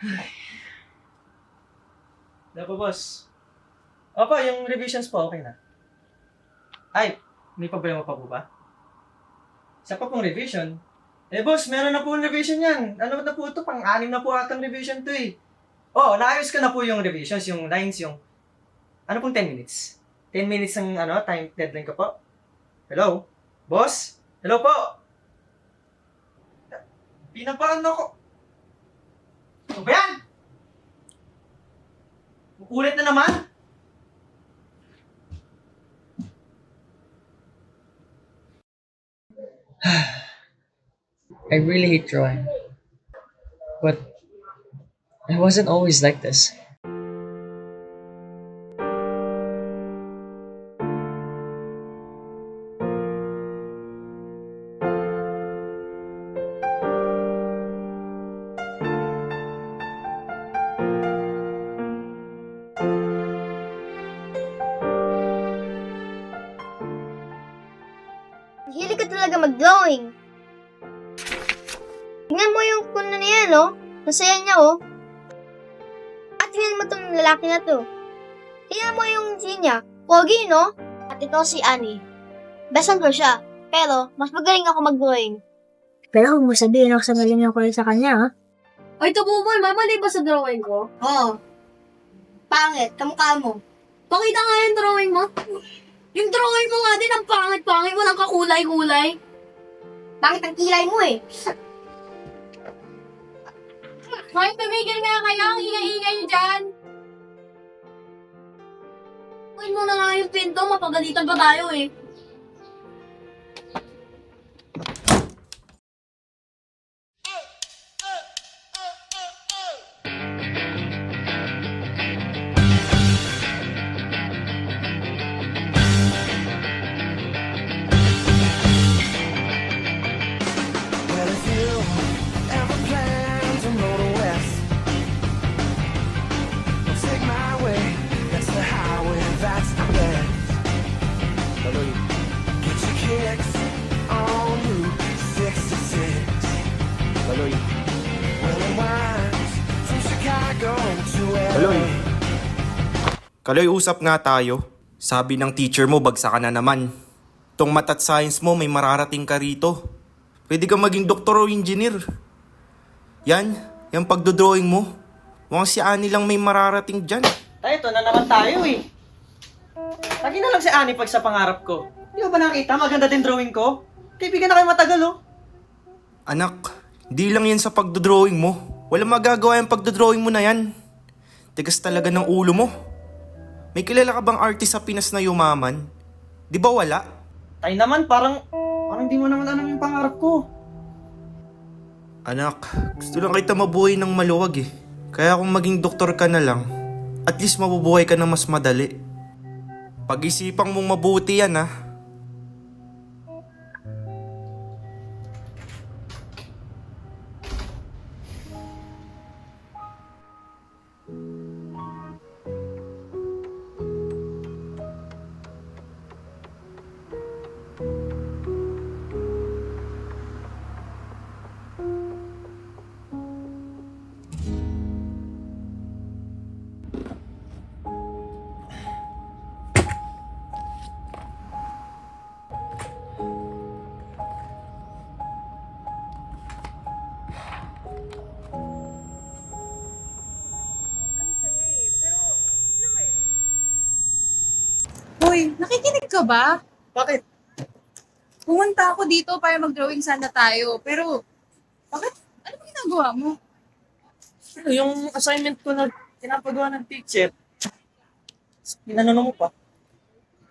Po, boss? Opo, yung revisions po, okay na. Ay, may problema pa po ba? Isa pa pong revision. Eh, boss, meron na po yung revision yan. Ano na po ito? Pang-anim na po atang revision to eh. Oo, oh, naayos ko na po yung revisions, yung lines, yung... Ano pong 10 minutes? 10 minutes ang ano, time deadline ko po. Hello? Boss? Hello po? Pinapaan ako. Ano ba yan? Ulit na naman? I really hate drawing. But I wasn't always like this. Mo tong lalaki na to. Tingnan mo yung si niya. Pogi, no? At ito si Annie. Besan ko siya. Pero, mas magaling ako mag-drawing. Pero huwag mo sabihin ako sa galing ko sa kanya, ha? Ay, Tabuboy, mamali ba sa drawing ko? Oo. Pangit, kamukha mo. Pakita nga yung drawing mo. Yung drawing mo nga din, ang pangit-pangit, walang kakulay-kulay. Pangit ang kilay mo, eh. Hoy, tumigil nga kayo, ang ingay-ingay nyo dyan. Uy mo na nga yung pinto, mapagalitan pa tayo eh. LA. Kaloy, usap nga tayo. Sabi ng teacher mo, bagsak ka na naman. Tong math at science mo, may mararating ka rito. Pwede ka maging doktor o engineer. Yan, yung pagdodrawing mo. Mukhang si Ani lang may mararating dyan. Tayo, ito na naman tayo eh. Lagi na lang si Ani pag sa pangarap ko. Di ba ba nakita? Maganda din drawing ko. Kaibigan na kayo matagal oh. Anak, di lang yan sa pagdodrawing mo. Wala magagawa yung pagdodrawing mo na yan. Tigas talaga ng ulo mo. May kilala ka bang artist sa Pinas na yumaman? Di ba wala? Tayo naman, parang, parang di mo naman alam yung pangarap ko. Anak, gusto lang kita mabuhay ng maluwag eh. Kaya kung maging doktor ka na lang, at least mabubuhay ka na mas madali. Pag-isipang mong mabuti yan ah. Ka ba? Bakit? Pumunta ako dito para mag-drawing sana tayo. Pero, bakit? Ano ba ginagawa mo? Ano, yung assignment ko na pinapagawa ng teacher. Inano mo pa?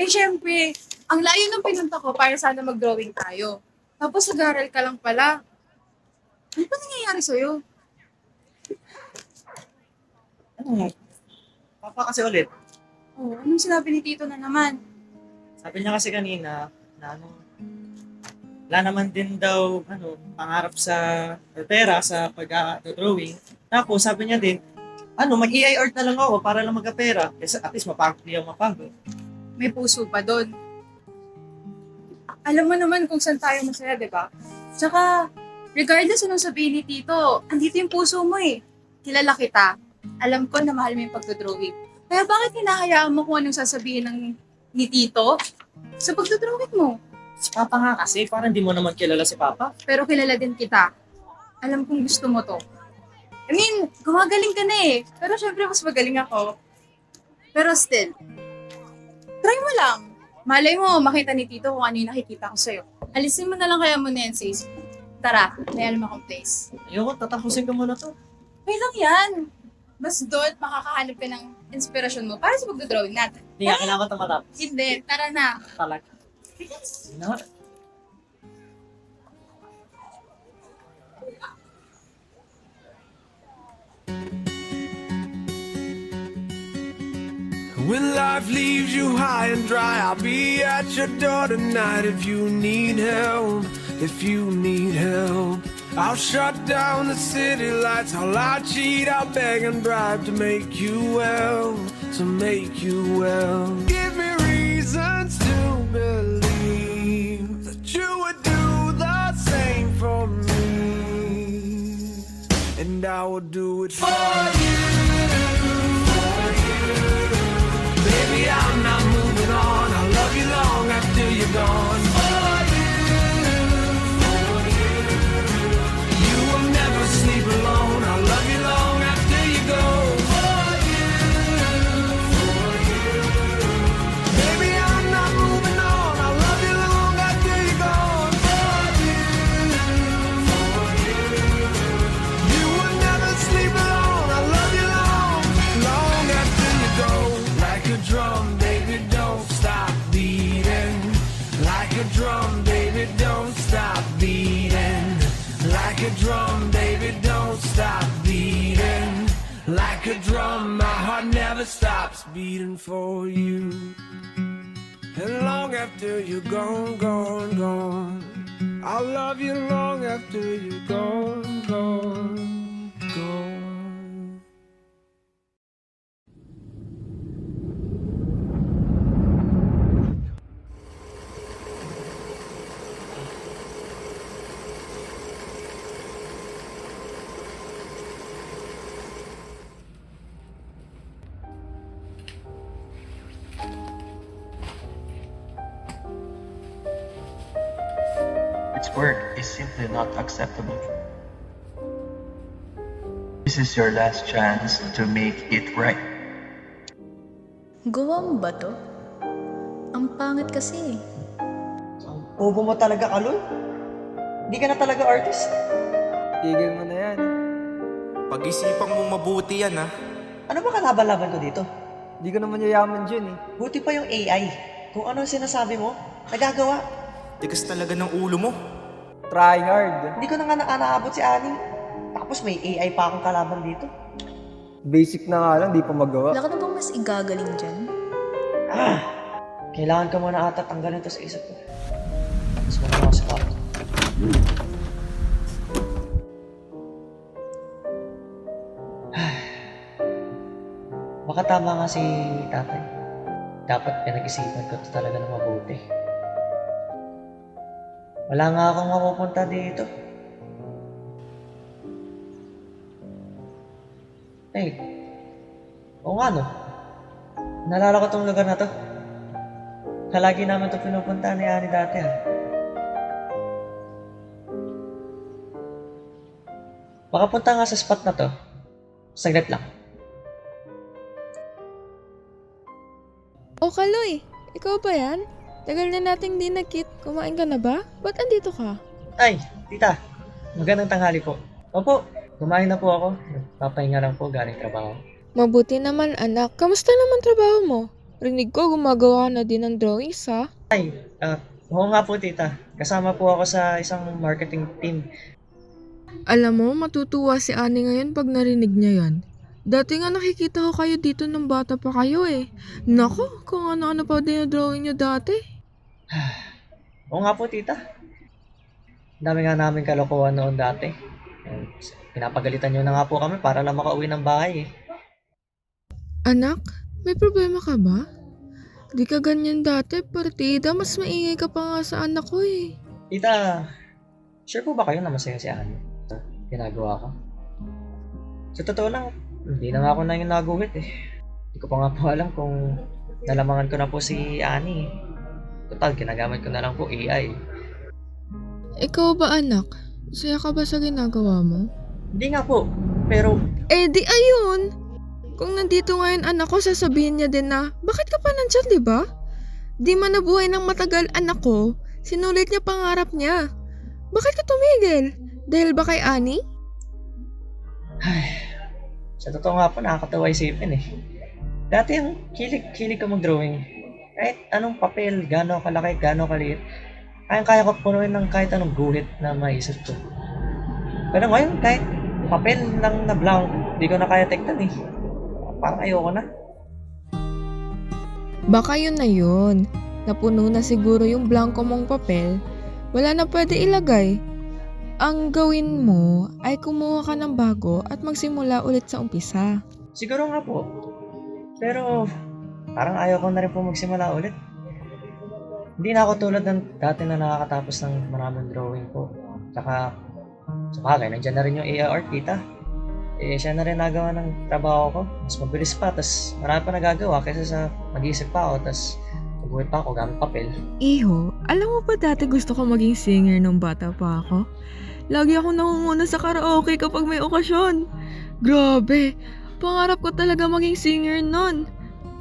Eh, syempre, ang layo ng pinunta ko para sana mag-drawing tayo. Tapos nag-aaral ka lang pala. Ano ba nangyayari sa'yo? Ano? Papa kasi ulit. Oh, anong sinabi ni Tito na naman? Sabi niya kasi kanina na ano, wala naman din daw ano, pangarap sa pera sa pag-drawing. Tapos sabi niya din, ano, mag-EI art na lang ako para lang magka-pera. Kasi at least mapagod ako mapagod. May puso pa doon. Alam mo naman kung saan tayo masaya, di ba? Tsaka, regardless anong sabihin ni Tito, andito yung puso mo eh. kilala kita. Alam ko na mahal mo yung pagdodrawing. Kaya bakit hinahayaan mo kung anong sasabihin ng ni Tito sa pagdodrawing mo? Si Papa nga kasi, parang di mo naman kilala si Papa. Pero kilala din kita. Alam kong gusto mo to. I mean, gumagaling ka na eh. Pero syempre, mas magaling ako. Pero still, try mo lang. Malay mo, makita ni Tito kung ano yung nakikita ko sa'yo. Alisin mo na lang kaya mo na yan, sis. Tara, may alam akong place. Ayoko, tatapusin ko muna to. Okay lang yan. Mas doon, makakahanap ka ng inspirasyon mo para sa pagdodrawing natin. Hindi nga, kailangan ko ito matapos. Hindi, tara na. Talaga. Hindi na. When life leaves you high and dry, I'll be at your door tonight if you need help. If you need help, I'll down the city lights. I'll lie, cheat, I'll beg and bribe to make you well. To make you well. Give me reasons to believe that you would do the same for me. And I will do it for you. Baby, I'm not moving on. I'll love you long after you're gone. Beating for you. And long after you're gone, gone, gone. I'll love you long after you're gone, gone, gone. Work is simply not acceptable. This is your last chance to make it right. Gawa mo ba to? Ang pangit kasi eh. Bobo mo talaga, Kaloy. Hindi ka na talaga artist. Tigil mo na yan. Pag-isipang mo mabuti yan ha. Ano ba kalaban-laban ko dito? Hindi ko naman yayaman dyan eh. Buti pa yung AI. Kung ano ang sinasabi mo, nagagawa. Tigas talaga ng ulo mo. Trying hard. Hindi ko na nga na- naabot si Ani. Tapos may AI pa akong kalaban dito. Basic na nga lang, di pa magawa. Wala ka na bang mas igagaling dyan? Ah! Kailangan ka muna ata tanggalin to sa isip ko. Mas ako sa kwarto. Baka tama nga si tatay. Dapat pinag-isipan ko to talaga ng mabuti. Wala nga akong mapupunta dito. Eh, oo nga no. Nalala ko tong lugar na to. Kalagi naman to pinupunta ni Ani dati ha. Baka punta nga sa spot na to. Saglit lang. O Kaloy, ikaw ba yan? Tagal na nating di nagkit. Kumain ka na ba? Ba't andito ka? Ay, tita. Magandang tanghali po. Opo, kumain na po ako. Papahinga lang po galing trabaho. Mabuti naman anak. Kamusta naman trabaho mo? Rinig ko gumagawa na din ng drawings ha? Ay, ah, oo nga po tita. Kasama po ako sa isang marketing team. Alam mo, matutuwa si Ani ngayon pag narinig niya yan. Dati nga nakikita ko kayo dito ng bata pa kayo eh. Nako, kung ano-ano pa dinadrawing niyo dati. Oo nga po tita. Ang Dami nga namin kalokohan noon dati. Eh, Pinapagalitan nyo na nga po kami para lang makauwi ng bahay eh. Anak, may problema ka ba? Di ka ganyan dati, partida. Mas maingay ka pa nga sa anak ko eh. Tita, sure po ba kayo na masaya si Ani? sa Ginagawa ko? Sa totoo lang, hindi na nga ako na yung naguhit eh. Hindi ko pa nga po alam kung nalamangan ko na po si Annie. Total, ginagamit ko na lang po AI. Ikaw ba anak? Saya ka ba sa ginagawa mo? Hindi nga po, pero Eh di ayun! Kung nandito ngayon anak ko, sasabihin niya din na, bakit ka pa nandyan, di ba? Di man nabuhay ng matagal anak ko, sinulit niya pangarap niya. Bakit ka tumigil? Dahil ba kay Annie? Sa totoo nga po, nakakatawa isipin eh. Dati ang kilig, kilig ko mag-drawing. Kahit anong papel, gano'ng kalaki, gano'ng kaliit, kayang-kaya ko punuin ng kahit anong guhit na maisip ko. Pero ngayon, kahit papel lang na blank, di ko na kaya tignan eh. Parang ayoko na. Baka yun na yun. Napuno na siguro yung blanco mong papel. Wala na pwede ilagay. Ang gawin mo ay kumuha ka ng bago at magsimula ulit sa umpisa. Siguro nga po. Pero parang ayaw ko na rin po magsimula ulit. Hindi na ako tulad ng dati na nakakatapos ng maraming drawing po. Tsaka, sa bagay, nandiyan na rin yung AR kita. Eh, siya na rin nagawa ng trabaho ko. Mas mabilis pa, tas marami pa nagagawa kaysa sa mag-isip pa ako, tas magbuhat pa ako gamit papel. Iho, alam mo ba dati gusto ko maging singer nung bata pa ako? Lagi akong nangunguna sa karaoke kapag may okasyon. Grabe, pangarap ko talaga maging singer nun.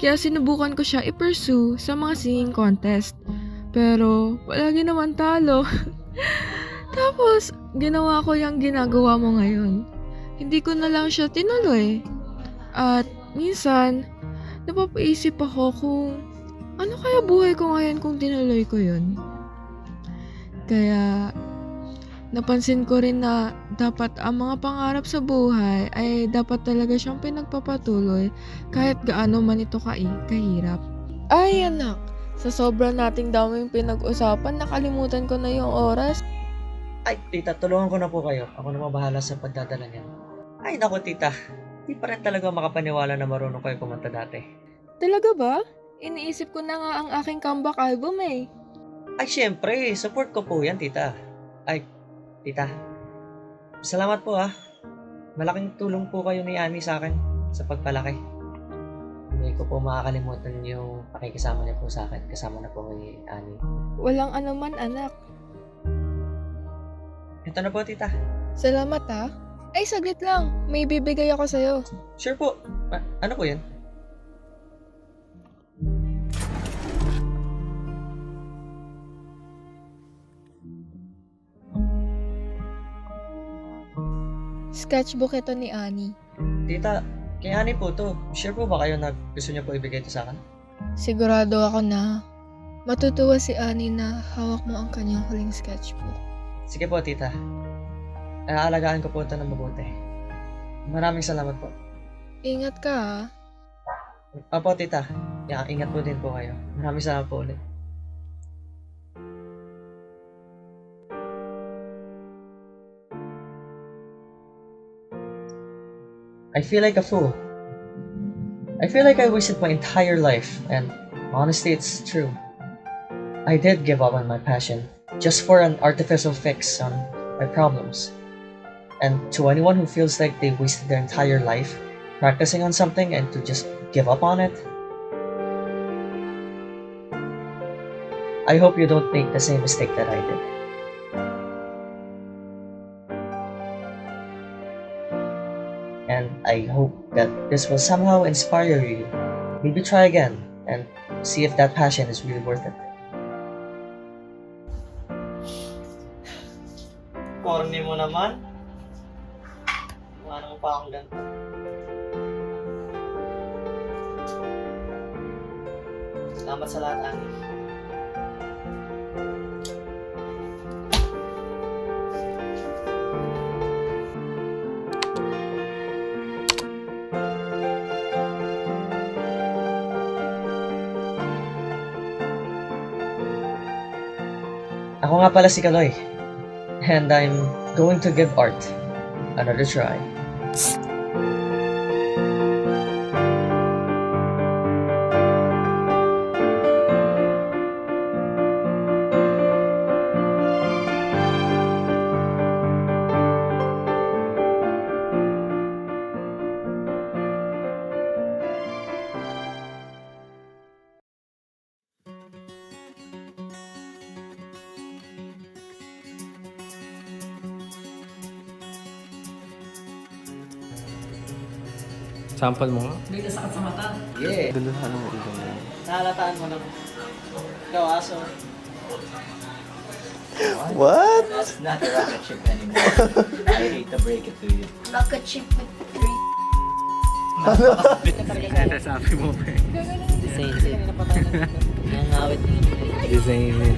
Kaya sinubukan ko siya i-pursue sa mga singing contest. Pero, palagi naman talo. Tapos, ginawa ko yung ginagawa mo ngayon. Hindi ko na lang siya tinuloy. At minsan, napapaisip ako kung ano kaya buhay ko ngayon kung tinuloy ko yun? Kaya, napansin ko rin na dapat ang mga pangarap sa buhay ay dapat talaga siyang pinagpapatuloy kahit gaano man ito kai kahirap. Ay anak, sa sobrang nating daming pinag-usapan, nakalimutan ko na yung oras. Ay, tita, tulungan ko na po kayo. Ako na mabahala sa pagdadala niyan. Ay, naku, tita. Di pa rin talaga makapaniwala na marunong kayo kumanta dati. Talaga ba? Iniisip ko na nga ang aking comeback album eh. Ay, syempre, support ko po yan, tita. Ay, tita. Salamat po ah. Malaking tulong po kayo ni Annie sa akin sa pagpalaki. Hindi ko po makakalimutan yung pakikisama niya po sa akin. Kasama na po kay Annie. Walang anuman anak. Ito na po, tita. Salamat ha. Ay, saglit lang. May bibigay ako sa'yo. Sure po. A- ano po yan? Sketchbook ito ni Annie. Tita, kay Annie po to. Sure po ba kayo na gusto niya po ibigay ito sa akin? Sigurado ako na matutuwa si Annie na hawak mo ang kanyang huling sketchbook. Sige po, tita. Aalagaan ko po ito ng mabuti. Maraming salamat po. Ingat ka ha. Opo, tita. Yeah, ingat po din po kayo. Maraming salamat po ulit. I feel like a fool. I feel like I wasted my entire life, and honestly, it's true. I did give up on my passion just for an artificial fix on my problems. And to anyone who feels like they wasted their entire life practicing on something and to just give up on it, I hope you don't make the same mistake that I did. This will somehow inspire you. Maybe try again and see if that passion is really worth it. Corny mo naman. Ano pa akong ganito? Salamat sa lahat, Ani. Ako nga pala si Kaloy. And I'm going to give art another try. Sample mo nga. Yeah. Dulo, anong reason mo? Nahalataan mo lang. Ikaw, aso. What? That's not a rocket ship anymore. I hate to break it to you. Rocket ship with three. Sabi mo, pre. Design it. Nangawit mo. Design it.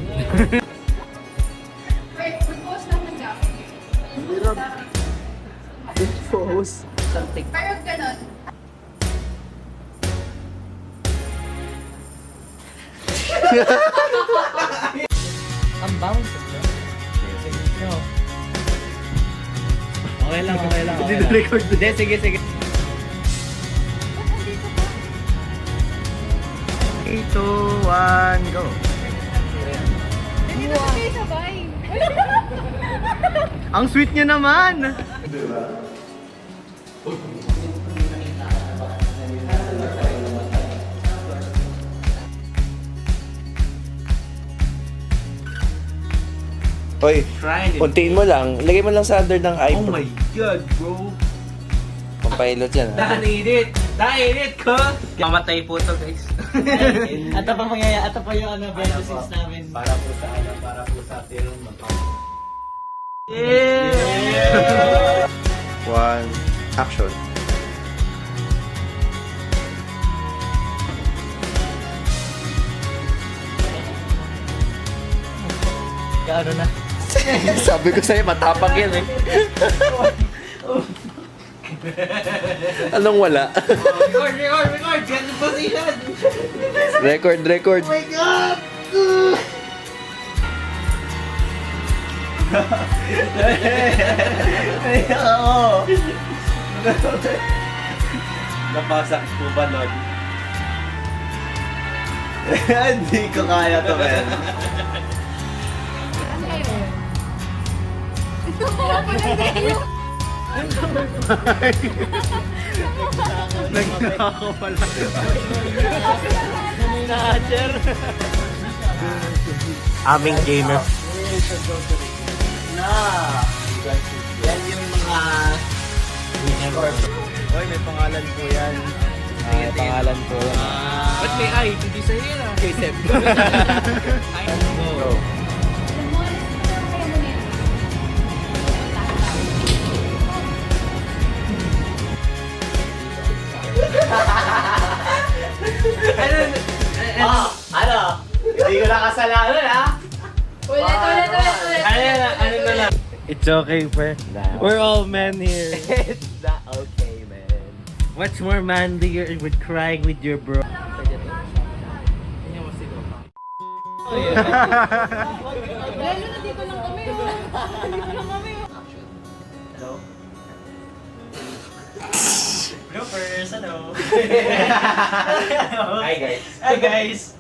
Wait, mag-post lang ng gapos. Pose. Something. Pero ganon. Ang bounce. No. Okay lang, okay lang. Okay lang. record Hindi, sige, sige. 3, 2, 1, go. Hindi sabay. Ang sweet niya naman! Hoy, untiin mo lang. Lagay mo lang sa under ng eye. Oh my God, bro. Pampahilot yan. Nainit! Nainit ko! Mamatay po to, guys. At pa mangyayari, at pa yung ano, beneficits namin. Para po sa ano, para po sa tirong One, action. Gaano na. Sabi ko sa'yo, matapang yan eh. Anong wala? record, record, record! Get the position! record, record. my God! Oo. Napasak po ba, Lord? Hindi ko kaya to, man. Nagnako pala. Aming gamer. Na! Yan yung mga. Hoy, may pangalan po yan. May pangalan po yan. Ba't may eye? Hindi sa'yo yan ah. Okay, Sep. Go. It's okay, pre. We're all men here. It's not okay, man. What's more manlier with crying with your bro? Lalo na dito lang kami. oh. Dito lang kami. oh. Hello? Bloopers, ano? Hi, guys. Hi guys!